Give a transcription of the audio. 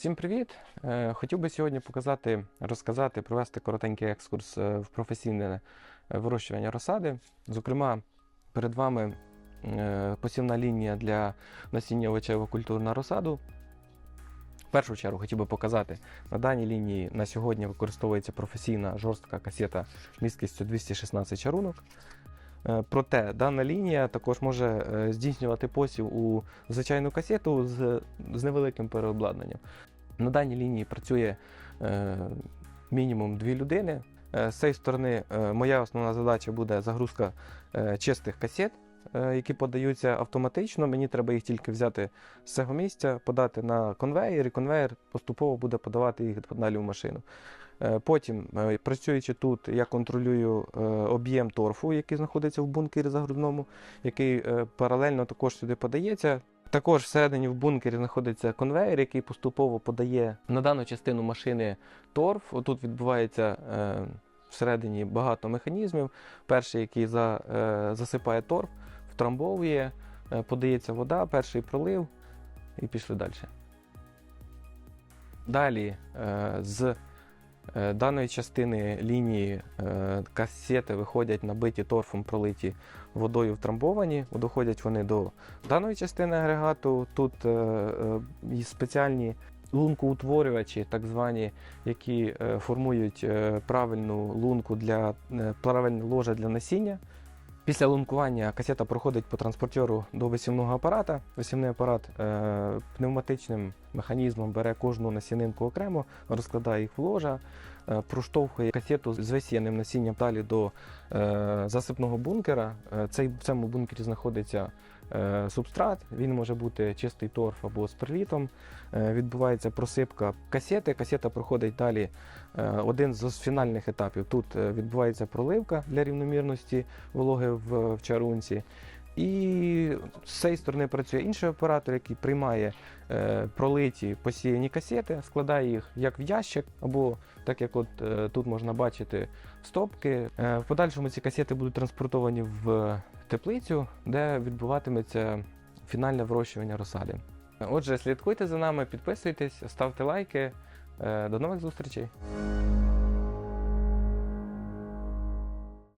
Всім привіт! Е, Хотів би сьогодні показати, розказати, провести коротенький екскурс е, в професійне е, вирощування розсади. Зокрема, перед вами посівна лінія для насіння овочево культур розсаду. В першу чергу хотів би показати, на даній лінії на сьогодні використовується професійна жорстка касета місткістю 216 чарунок. Е, Проте дана лінія також може е, здійснювати посів у звичайну касету з, з невеликим переобладнанням. На даній лінії працює е, мінімум дві людини. Е, з цієї сторони, моя основна задача буде загрузка чистих касет, які подаються автоматично. Мені треба їх тільки взяти з цього місця, подати на конвейер, і конвейер поступово буде подавати їх далі в машину. Е, Потім, е, працюючи тут, я контролюю е, об'єм торфу, який знаходиться в бункері загрузному, який е, паралельно також сюди подається. Також всередині в бункері знаходиться конвейер, який поступово подає на дану частину машини торф. Отут відбувається е, всередині багато механізмів. Перший, який за, е, засипає торф, втрамбовує, е, подається вода, перший пролив і пішли далі. Далі е, з даної частини лінії касети виходять набиті торфом, пролиті водою втрамбовані. Доходять вони до даної частини агрегату. Тут спеціальні лункоутворювачі, так звані, які е, формують е, правильну лунку для е, правильне ложе для насіння. Після лункування касета проходить по транспортеру до висівного апарата. Висівний апарат пневматичним механізмом бере кожну насінинку окремо, розкладає їх в ложа, проштовхує касету з висіяним насінням далі до е, засипного бункера. Е, цей, в цьому бункері знаходиться е, субстрат, він може бути чистий торф або з перлітом. Е, відбувається просипка касети. Касета проходить далі е, один з фінальних етапів. Тут е, відбувається проливка для рівномірності вологи в чарунці. І з цієї сторони працює інший оператор, який приймає е, пролиті посіяні касети, складає їх як в ящик, або так як от е, тут можна бачити стопки. Е, в подальшому ці касети будуть транспортовані в теплицю, де відбуватиметься фінальне вирощування розсади. Отже, слідкуйте за нами, підписуйтесь, ставте лайки. До нових зустрічей!